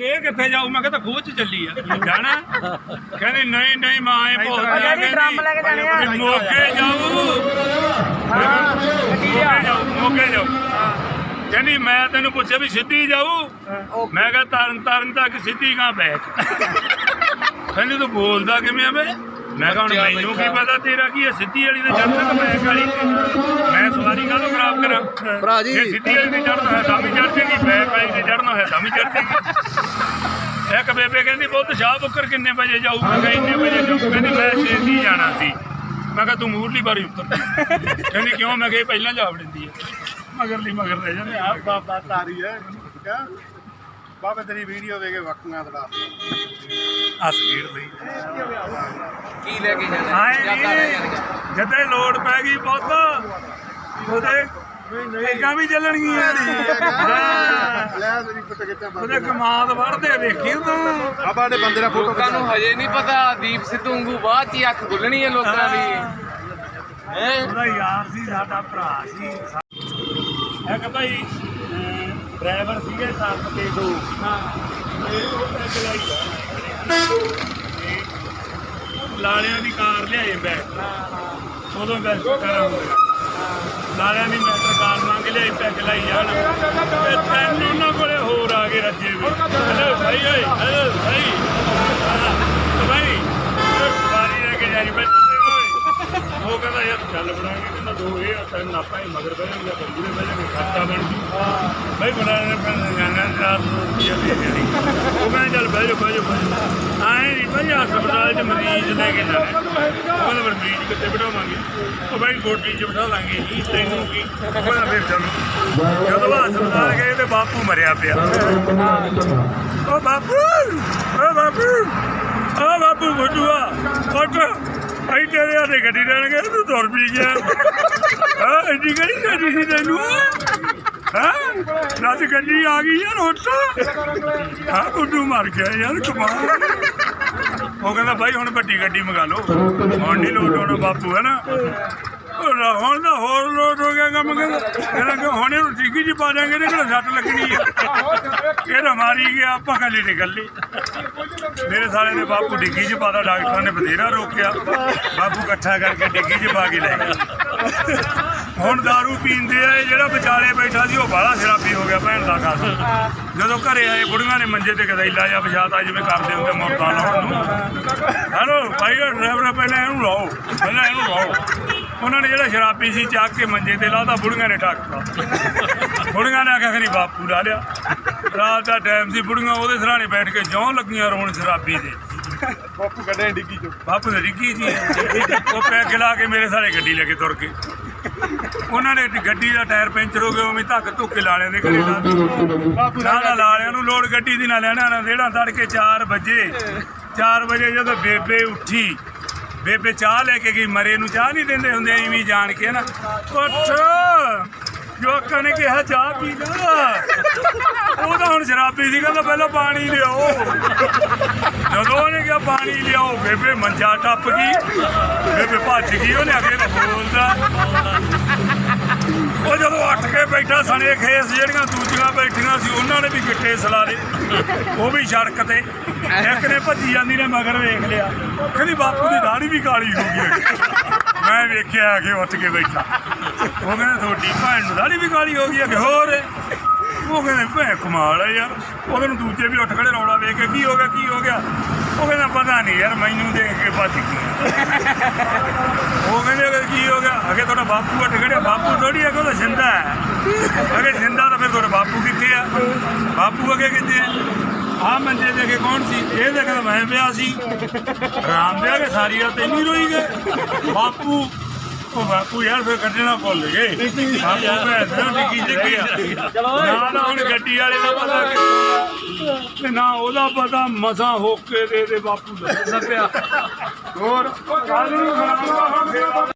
ਇਹ ਕਿੱਥੇ ਜਾਊ? ਮੈਂ ਕਿਹਾ ਤਾਂ ਖੂਹ ਚ ਚੱਲੀ ਆ। ਜਾਣਾ। ਕਹਿੰਦੀ ਨਹੀਂ ਨਹੀਂ ਮਾਂ ਇਹ ਭੁੱਲ ਗਿਆ ਕਹਿੰਦੀ ਡਰਮ ਲੈ ਕੇ ਜਾਣੇ ਆ। ਮੋਗੇ ਜਾਊ। ਮੋਗੇ ਜਾਊ ਕਹਿੰਦੀ ਮੈਂ ਤੈਨੂੰ ਪੁੱਛਿਆ ਵੀ ਸਿੱਧੀ ਜਾਊ? ਮੈਂ ਕਿਹਾ ਤਰਨ ਤਰਨ ਤੱਕ ਸਿੱਧੀ ਕਾਂ ਬੈਕ ਕਹਿੰਦੀ ਤੂੰ ਬੋਲਦਾ ਕਿਵੇਂ ਆ ਬੇ ਮੈਂ ਕਿਹਾ ਮੈਨੂੰ ਕੀ ਪਤਾ ਤੇਰਾ ਕੀ ਹੈ ਸਿੱਧੀ ਵਾਲੀ ਤੇ ਚੜ੍ਹਦਾ ਤਾਂ ਵਾਲੀ ਤੇ ਮੈਂ ਸਵਾਰੀ ਕਾਹਦੋਂ ਖਰਾਬ ਕਰਾਂ? ਭਰਾ ਜੀ। ਜੇ ਸਿੱਧੀ ਵਾਲੀ ਤੇ ਚੜ੍ਹਨਾ ਹੈ ਤਾਂ ਵੀ ਚੜ੍ਹ ਜੇਗੀ ਬੈਕ ਵਾਲੀ ਤੇ ਚੜ੍ਹਨਾ ਹੈ ਤਾਂ ਵੀ ਚੜ੍ਹ ਜੇਗੀ। ਇੱਕ ਬੇਬੇ ਕਹਿੰਦੀ ਬਹੁਤ ਸ਼ਾਹ ਬੁੱਕਰ ਕਿੰਨੇ ਵਜੇ ਜਾਊ ਮੈਂ ਇੰਨੇ ਵਜੇ ਜਾਊ ਕਹਿੰਦੀ ਮੈਂ ਛੇਤੀ ਜਾਣਾ ਸੀ। ਮੈਂ ਕਿਹਾ ਤੂੰ ਮੂਰਲੀ ਵਾਰੀ ਉੱਤਰ ਕਹਿੰਦੀ ਕਿਉਂ? ਮੈਂ ਕਿਹਾ ਪਹਿਲਾਂ ਜਾ ਵੜਦੀ ਹੈ। ਮਗਰਲੀ ਮਗਰ ਰਹਿ ਜਾਂਦੀ ਆ ਬਾਬਾ ਤਾਰੀ ਹੈ। ਕਿਆ ਬਾਬਾ ਤੇਰੀ ਵੀਡੀਓ ਵੇਖ ਕੇ ਵਕੀਆਂ ਤੜਾ ਆ ਸਪੀਡ ਲਈ। ਕੀ ਲੈ ਕੇ ਜਾਣਾ? ਨੀ, ਜਦੋਂ ਲੋੜ ਪੈ ਗਈ ਬਹੁਤ ਉਹਦੇ ਟੇਕਾਂ ਵੀ ਚੱਲਣਗੀਆਂ। ਲੈ ਤੇਰੀ ਫੋਟੋ ਖਿੱਚਾਂ ਉਹਦੇ ਕਮਾਦ ਵੜਦੇ ਵੇਖੀ ਤੂੰ। ਬਾਬਾ ਦੇ ਬੰਦੇ ਦਾ ਫੋਟੋ ਲੋਕਾਂ ਨੂੰ ਹਜੇ ਨਹੀਂ ਪਤਾ ਦੀਪ ਸਿੱਧੂ ਵਾਂਗੂ ਬਾਅਦ ਚ ਹੀ ਅੱਖ ਖੁੱਲਣੀ ਹੈ ਲੋਕਾਂ ਦੀ। ਹੈ ਉਹਦਾ ਯਾਰ ਸੀ ਸਾਡਾ ਭਰਾ ਸੀ। ਇੱਕ ਭਾਈ ਡਰਾਈਵਰ ਸੀਗੇ ਸੱਤ ਤੇ ਦੋ। ਹਾਂ। ਤੇ ਉਹ ਪੈਗ ਲਾਈ ਲਾਲਿਆਂ ਦੀ ਕਾਰ ਲਿਆਏ ਬੈਗ। ਉਦੋਂ ਬੈਗ ਕਰਾਂ ਲਾਲਿਆਂ ਦੀ ਮੈਟਰ ਕਾਰ ਮੰਗ ਲਿਆਈ ਪੈਗ ਲਾਈ ਜਾਣ ਤੇ ਤਿੰਨ ਉਹਨਾਂ ਕੋਲੇ ਹੋਰ ਆ ਗਏ ਰੱਜੇ ਵੀ। ਹੈਲੋ ਭਾਈ ਓਏ ਹੈਲੋ ਭਾਈ। ਹਾਂ, ਤੇ ਭਾਈ ਵਾਰੀ ਲੈ ਕੇ ਜਾਰੀ ਬੱਚੇ ਓਏ। ਉਹ ਕਹਿੰਦਾ ਯਾਰ ਚੱਲ ਬਣਾਂਗੇ। ਦੋ ਇਹ ਆ ਆਪਾਂ ਹੀ ਮਗਰ ਬਹਿ ਜਾਂਗੇ ਬੰਦੂਰੇ ਬਹਿ ਜਾਂਗੇ ਖਰਚਾ ਬਣ ਜੂ। ਭਾਈ ਬਣਾਣੇ ਪੈਣੇ ਜਾਣਾ ਚਾਰ ਸੌ ਰੁਪਈਆ ਦੇ ਦੇਣੀ ਉਹ ਕਹਿੰਦਾ ਚੱਲ ਬਹਿ ਜਾ ਬਹਿ ਜਾ ਬਹਿ ਜਾ ਆਏ ਨਹੀਂ ਭਾਈ ਹਸਪਤਾਲ 'ਚ ਮਰੀਜ਼ ਲੈ ਕੇ ਜਾਣਾ। ਉਹ ਕਹਿੰਦਾ ਮਰੀਜ਼ ਕਿੱਥੇ ਬਿਠਾਵਾਂਗੇ? ਉਹ ਭਾਈ ਗੋਡੀ 'ਚ ਬਿਠਾ ਲਾਂਗੇ ਜੀ, ਤੈਨੂੰ ਕੀ ਉਹ ਫਿਰ ਚੱਲ। ਜਦੋਂ ਹਸਪਤਾਲ ਗਏ ਤੇ ਬਾਪੂ ਮਰਿਆ ਪਿਆ। ਉਹ ਬਾਪੂ ਓ ਬਾਪੂ ਓ ਬਾਪੂ ਬੁੱਢੂਆ, ਉੱਠ। ਅਸੀਂ ਤੇਰੇ ਹੱਥੇ ਗੱਡੀ ਲੈਣ ਤੂੰ ਤੁਰ ਪੀ ਗਿਆ। ਹਾਂ? ਐਡੀ ਕਿਹੜੀ ਗੱਡੀ ਸੀ ਤੈਨੂੰ? ਹਾਂ? ਰਾਤ ਗੱਡੀ ਆ ਗਈ ਯਾਰ ਉੱਠ ਹਾਂ? ਬੁੱਢੂ ਮਰ ਗਿਆ ਯਾਰ ਕਮਾਲ। ਉਹ ਕਹਿੰਦਾ, ਭਾਈ ਹੁਣ ਵੱਡੀ ਗੱਡੀ ਮੰਗਾ ਲਓ। ਹੁਣ ਨਹੀਂ ਲੋੜ ਹੋਣਾ ਬਾਪੂ ਹੈ ਨਾ- ਹੁਣ ਤਾਂ ਹੋਰ ਲੋਡ ਹੋ ਗਿਆ ਕੰਮ ਕਹਿੰਦਾ ਕਹਿੰਦਾ ਕਿ ਹੁਣ ਇਹਨੂੰ ਟਿੱਕੀ ਜੀ ਪਾ ਦਾਂਗੇ ਇਹਦੇ ਕੋਲ ਸੱਟ ਲੱਗਣੀ ਹੈ ਇਹ ਤਾਂ ਮਾਰੀ ਗਿਆ, ਆਪਾਂ ਕੱਲੀ ਨਿਕਲ ਲਈ ਮੇਰੇ ਸਾਲੇ ਦੇ ਬਾਪੂ ਡਿੱਗੀ 'ਚ ਪਾਦਾ ਡਾਕਟਰਾਂ ਨੇ ਬਥੇਰਾ ਰੋਕਿਆ। ਬਾਪੂ ਇਕੱਠਾ ਕਰਕੇ ਡਿੱਗੀ 'ਚ ਪਾ ਕੇ ਲੈ ਗਿਆ ਹੁਣ दारू ਪੀਂਦੇ ਆ, ਇਹ ਜਿਹੜਾ ਵਿਚਾਲੇ ਬੈਠਾ ਸੀ, ਉਹ ਬਾਹਲਾ ਸ਼ਰਾਬੀ ਹੋ ਗਿਆ, ਭੈਣ ਦਾ ਕਾਸ ਜਦੋਂ ਘਰੇ ਆਏ, ਬੁੜੀਆਂ ਨੇ ਮੰਜੇ ਤੇ ਗਦੈਲਾ ਜਾਂ ਵਿਛਾਤਾ ਜਿਵੇਂ ਕਰਦੇ ਹੁੰਦੇ ਮੁਰਦਾ ਲਾਉਣ ਨੂੰ। ਹੈਲੋ, ਭਾਈ, ਡਰਾਈਵਰ, ਪਹਿਲਾਂ ਇਹਨੂੰ ਲਾਓ, ਪਹਿਲਾਂ ਇਹਨੂੰ ਲਾਓ। ਉਹਨਾਂ ਨੇ ਜਿਹੜਾ ਸ਼ਰਾਬੀ ਸੀ ਚੱਕ ਕੇ ਮੰਜੇ ਤੇ ਲਾਤਾ ਬੁੜੀਆਂ ਨੇ ਢੱਕਤਾ ਬੁੜੀਆਂ ਨੇ ਆਖਿਆ ਖਰੀ ਬਾਪੂ ਲਾ ਲਿਆ। ਰਾਤ ਦਾ ਟਾਈਮ ਸੀ ਬੁੜੀਆਂ ਉਹਦੇ ਸਰਾਣੇ ਬੈਠ ਕੇ ਜੌਂ ਲੱਗੀਆਂ ਰੋਣ ਸ਼ਰਾਬੀ ਦੇ। ਬਾਪੂ ਕੱਢੇ ਡਿੱਗੀ ਚੋਂ। ਬਾਪੂ ਨੇ ਡਿੱਗੀ ਜੀ। ਉਹ ਪੈਗ ਲਾ ਕੇ ਮੇਰੇ ਸਾਰੇ ਗੱਡੀ ਲੈ ਕੇ ਤੁਰ ਗਏ। ਉਹਨਾਂ ਨੇ ਗੱਡੀ ਦਾ ਟਾਇਰ ਪੈਂਚਰ ਹੋ ਗਿਆ ਉਵੇਂ ਧੱਕ ਧੁੱਕੇ ਲਾਲਿਆਂ ਦੇ ਘਰੇ ਲਾ ਦਿੱਤੀ ਬਾਪੂ ਨਾ ਨਾ ਲਾਲਿਆਂ ਨੂੰ ਲੋਡ ਗੱਡੀ ਦੀ ਨਾ ਲੈਣਾ ਨਾ ਦੇਣਾ ਤੜਕੇ 4 ਵਜੇ। 4 ਵਜੇ ਜਦੋਂ ਬੇਬੇ ਉੱਠੀ ਬੇਬੇ ਚਾਹ ਲੈ ਕੇ ਗਈ, ਮਰੇ ਨੂੰ ਚਾਹ ਨਹੀਂ ਦਿੰਦੇ ਹੁੰਦੇ, ਐਵੇਂ ਜਾਣ ਕੇ ਨਾ ਉੱਠ ਜੋਕਾਂ ਨੇ ਕਿਹਾ, ਚਾਹ ਪੀ ਲੈ। ਹੁਣ ਸ਼ਰਾਬੀ ਸੀ, ਕਹਿੰਦਾ ਪਹਿਲਾਂ ਪਾਣੀ ਲਿਆਓ। ਜਦੋਂ ਉਹਨੇ ਕਿਹਾ ਪਾਣੀ ਲਿਆਓ, ਬੇਬੇ ਮੰਜਾ ਟੱਪ ਗਈ। ਬੇਬੇ ਭੱਜ ਗਈ, ਉਹਨੇ ਅੱਗੇ ਤਾਂ ਬੋਲਦਾ। ਉਹ ਜਦੋਂ ਉੱਠ ਕੇ ਬੈਠਾ, ਸਣੇ ਖੇਸ ਜਿਹੜੀਆਂ ਦੂਜੀਆਂ ਬੈਠੀਆਂ ਸੀ, ਉਹਨਾਂ ਨੇ ਵੀ ਗਿੱਟੇ ਸਲਾਰੇ ਉਹ ਵੀ ਸੜਕ ਤੇ। ਇੱਕ ਨੇ ਭੱਜੀ ਜਾਂਦੀ ਨੇ, ਮਗਰ ਵੇਖ ਲਿਆ। ਕਹਿੰਦੀ, ਬਾਪੂ ਦੀ ਦਾੜੀ ਵੀ ਕਾਲੀ ਹੋ ਗਈ ਮੈਂ ਵੇਖਿਆ ਕਿ ਉੱਠ ਕੇ ਬੈਠਾ। ਉਹ ਕਹਿੰਦਾ, ਤੁਹਾਡੀ ਭੈਣ ਨੂੰ ਦਾੜੀ ਵੀ ਕਾਲੀ ਹੋ ਗਈ ਹੈ ਕਿ ਹੋਰ? ਉਹ ਕਹਿੰਦੇ ਭੈ ਕਮਾਲ ਹੈ ਯਾਰ। ਉਹਦੇ ਨੂੰ ਦੂਜੇ ਵੀ ਉੱਠ ਖੜੇ ਰੌਲਾ ਵੇਖ ਕੇ ਕੀ ਹੋ ਗਿਆ, ਕੀ ਹੋ ਗਿਆ। ਉਹ ਕਹਿੰਦਾ ਪਤਾ ਨਹੀਂ ਯਾਰ, ਮੈਨੂੰ ਦੇਖ ਕੇ ਭੱਜ ਗਈ। ਉਹ ਕਹਿੰਦੇ ਕੀ ਹੋ ਗਿਆ, ਅਗੇ ਤੁਹਾਡਾ ਬਾਪੂ ਉੱਠ ਖੜਿਆ, ਬਾਪੂ ਥੋੜੀ ਅਗੇ ਉਹਦਾ ਜਿੰਦਾ ਹੈ? ਅਗੇ ਜਿੰਦਾ ਤਾਂ ਫਿਰ ਤੁਹਾਡਾ ਬਾਪੂ ਕਿੱਥੇ ਆ? ਬਾਪੂ ਅਗੇ ਕਿੱਥੇ ਆ? ਆ ਮੰਜੇ ਦੇ ਅੱਗੇ ਕੌਣ ਸੀ? ਇਹ ਦੇਖਦਾ ਮੈਂ ਪਿਆ ਸੀ। ਰਾਮ ਦੇ ਕੇ ਸਾਰੀ ਰਾਤ ਇੰਨੀ ਰੋਈ ਗਏ। ਬਾਪੂ ਉਹ ਬਾਪੂ ਯਾਰ ਫਿਰ ਕੱਢਣਾ ਭੁੱਲ ਗਏ। ਬਾਪੂ ਭੈਣ ਨਾ ਡਿੱਗੀ ਜਿੱਗਿਆ ਨਾ ਨਾ ਹੁਣ ਗੱਡੀ ਵਾਲੇ ਦਾ ਪਤਾ ਤੇ ਨਾ ਉਹਦਾ ਪਤਾ ਮਸਾਂ ਹੋਕੇ ਦੇ ਦੇ ਬਾਪੂ ਦਾ। ਲੱਭਿਆ ਹੋਰ ਕੱਲ ਨੂੰ